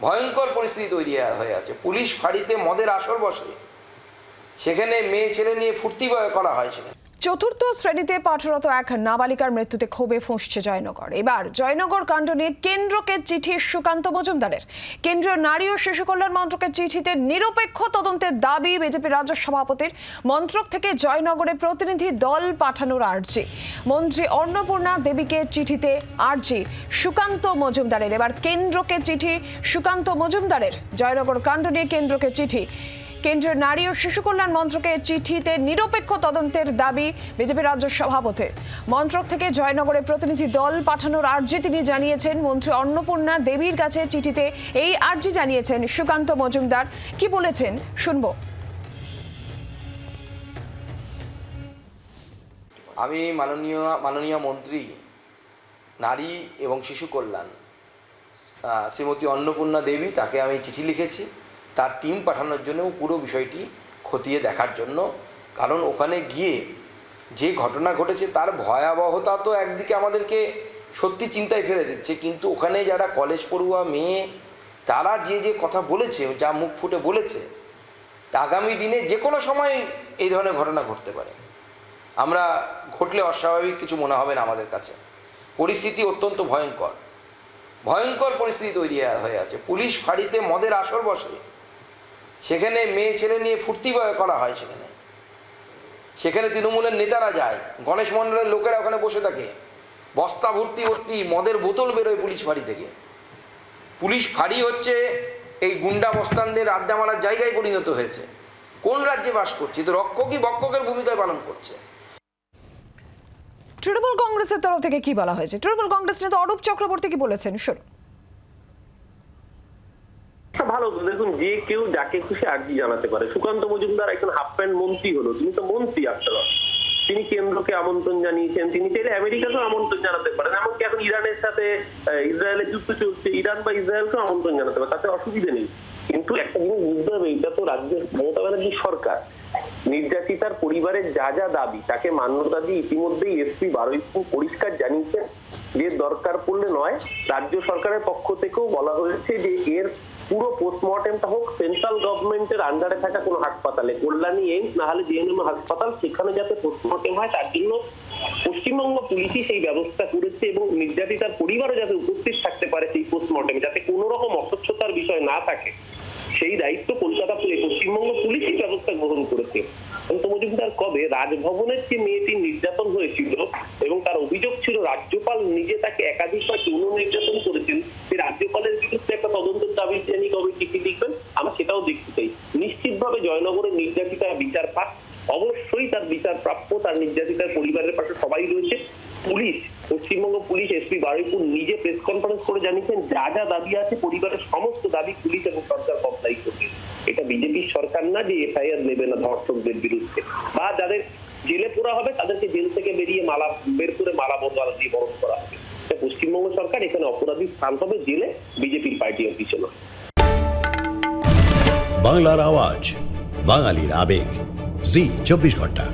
ভয়ঙ্কর পরিস্থিতি তৈরি হয়ে আছে। পুলিশ ফাঁড়িতে মদের আসর বসে। সেখানে মেয়ে ছেলে নিয়ে ফুর্তি করা হয় সেখানে। চতুর্থ শ্রেণীতে পাঠরত এক নাবালিকার মৃত্যুতে ক্ষোভে ফুঁসছে জয়নগর। এবার জয়নগর কাণ্ড নিয়ে কেন্দ্রকে চিঠি সুকান্ত মজুমদারের। কেন্দ্রীয় নারী ও শিশু কল্যাণ মন্ত্রকের চিঠিতে নিরপেক্ষ তদন্তের দাবি বিজেপি রাজ্য সভাপতির। মন্ত্রক থেকে জয়নগরে প্রতিনিধি দল পাঠানোর আর্জি। মন্ত্রী অন্নপূর্ণা দেবীকে চিঠিতে আর্জি সুকান্ত মজুমদারের। এবার কেন্দ্রকে চিঠি সুকান্ত মজুমদারের। জয়নগর কাণ্ড নিয়ে কেন্দ্রকে চিঠি কেন্দ্রীয় নারী ও শিশু কল্যাণ মন্ত্রকের চিঠিতে নিরপেক্ষ তদন্তের দাবি বিজেপি রাজ্য সভাপতির। মন্ত্রক থেকে জয়নগরে প্রতিনিধি দল পাঠানোর আর্জি তিনি জানিয়েছেন। মন্ত্রী অন্নপূর্ণা দেবীর কাছে চিঠিতে এই আর্জি জানিয়েছেন। সুকান্ত মজুমদার কি বলেছেন শুনব। আমি মাননীয় মাননীয় মন্ত্রী, নারী এবং শিশু কল্যাণ শ্রীমতী অন্নপূর্ণা দেবী তাকে আমি চিঠি লিখেছি। তার টিম পাঠানোর জন্য পুরো বিষয়টি খতিয়ে দেখার জন্য। কারণ ওখানে গিয়ে যে ঘটনা ঘটেছে তার ভয়াবহতা তো একদিকে আমাদেরকে সত্যি চিন্তায় ফেলে দিচ্ছে। কিন্তু ওখানে যারা কলেজ পড়ুয়া মেয়ে, তারা যে যে কথা বলেছে, যা মুখ ফুটে বলেছে, আগামী দিনে যে কোনো সময় এই ধরনের ঘটনা ঘটতে পারে। আমরা ঘটলে অস্বাভাবিক কিছু মনে হবে না আমাদের কাছে। পরিস্থিতি অত্যন্ত ভয়ঙ্কর। ভয়ঙ্কর পরিস্থিতি তৈরি হয়ে আছে। পুলিশ ফাঁড়িতে মদের আসর বসে। সেখানে মেয়ে ছেলে নিয়ে ফুর্তি করা হয় সেখানে। সেখানে তৃণমূলের নেতারা যায়, গণেশ মণ্ডলের লোকেরা ওখানে বসে থাকে। বস্তা ভর্তি ভর্তি মদের বোতল বেরোয় পুলিশ ফাঁড়ি থেকে। পুলিশ ফাঁড়ি হচ্ছে এই গুন্ডা মস্তানদের আড্ডা মারার জায়গায় পরিণত হয়েছে। কোন রাজ্যে বাস করছে? তো রক্ষকই বক্ষকের ভূমিকায় পালন করছে? তৃণমূল কংগ্রেসের তরফ থেকে কি বলা হয়েছে? তৃণমূল কংগ্রেস নেতা অরূপ চক্রবর্তী কি বলেছেন? শুনুন। ভালো, দেখুন, যে কেউ যাকে খুশি আর্জি জানাতে পারে। সুকান্ত মজুমদার একজন হাফ প্যান্ট মন্ত্রী হলো, তিনি তো মন্ত্রী অল তিনি কেন্দ্রকে আমন্ত্রণ জানিয়েছেন, তিনি চাইলে আমেরিকাকেও আমন্ত্রণ জানাতে পারেন, এমনকি এখন ইরানের সাথে ইসরায়েলের যুদ্ধ চলছে, ইরান বা ইসরায়েলকেও আমন্ত্রণ জানাতে পারে তাতে অসুবিধা নেই। কিন্তু একটা জিনিস বুঝতে হবে, এটা তো রাজ্যের মমতা ব্যানার্জির সরকার। নির্যাতিতার পরিবারের যা যা দাবি, তাকে মান্যতা দিয়ে ইতিমধ্যেই এসপি বারুইপুর পরিষ্কার জানিয়েছেন যে দরকার পড়লে নয়। রাজ্য সরকারের পক্ষ থেকেও বলা হয়েছে যে এর পুরো পোস্টমর্টেমটা হোক সেন্ট্রাল গভর্নমেন্টের আন্ডারে থাকা কোনো হাসপাতালে। কল্যাণী এইমস, না হলে জিএনএম হাসপাতাল, সেখানে যাতে পোস্টমর্টেম হয়, তার জন্য পশ্চিমবঙ্গ পুলিশই সেই ব্যবস্থা করেছে এবং নির্যাতিতার পরিবারও যাতে উপস্থিত থাকতে পারে সেই পোস্টমর্টেমে যাতে কোনো রকম অস্বচ্ছতার বিষয় না থাকে। সেই দায়িত্ব কলকাতা পশ্চিমবঙ্গ পুলিশই ব্যবস্থা গ্রহণ করেছে। অন্ত মজুমদার কবে রাজভবনের যে মেয়েটি নির্যাতন হয়েছিল এবং তার অভিযোগ ছিল রাজ্যপাল নিজে তাকে একাধিকবার যৌন নির্যাতন করেছেন সেই রাজ্যপালের বিরুদ্ধে একটা তদন্তের দাবি জানি কবে চিঠি লিখবেন, আমরা সেটাও দেখতে চাই। নিশ্চিতভাবে জয়নগরের নির্যাতিতা বিচার পাক অবশ্যই তার বিচার প্রাপ্য, তার নির্যাতিতার পরিবারের পাশে সবাই রয়েছে। Police Paschimbanga police SP Baruipur নিজে প্রেস কনফারেন্স করে জানিয়েছেন, যা যা দাবি আছে, পরিবারের সমস্ত দাবি পুলিশ এবং সরকার কমপ্লাই করবে। এটা বিজেপির সরকার না, যে এফআইআর নেবে না ধর্ষকদের বিরুদ্ধে। বা যাদের জেলে পোড়া হবে, তাদেরকে জেল থেকে বেরিয়ে মালা বের করে মালা বদলা দিয়ে বরণ করা হবে। পশ্চিমবঙ্গ সরকার, এখানে অপরাধী স্থান হবে জেলে বিজেপির পার্টি অফিসে নয় বাংলার আওয়াজ, বাঙালির আবেগ। জি, চব্বিশ ঘণ্টা।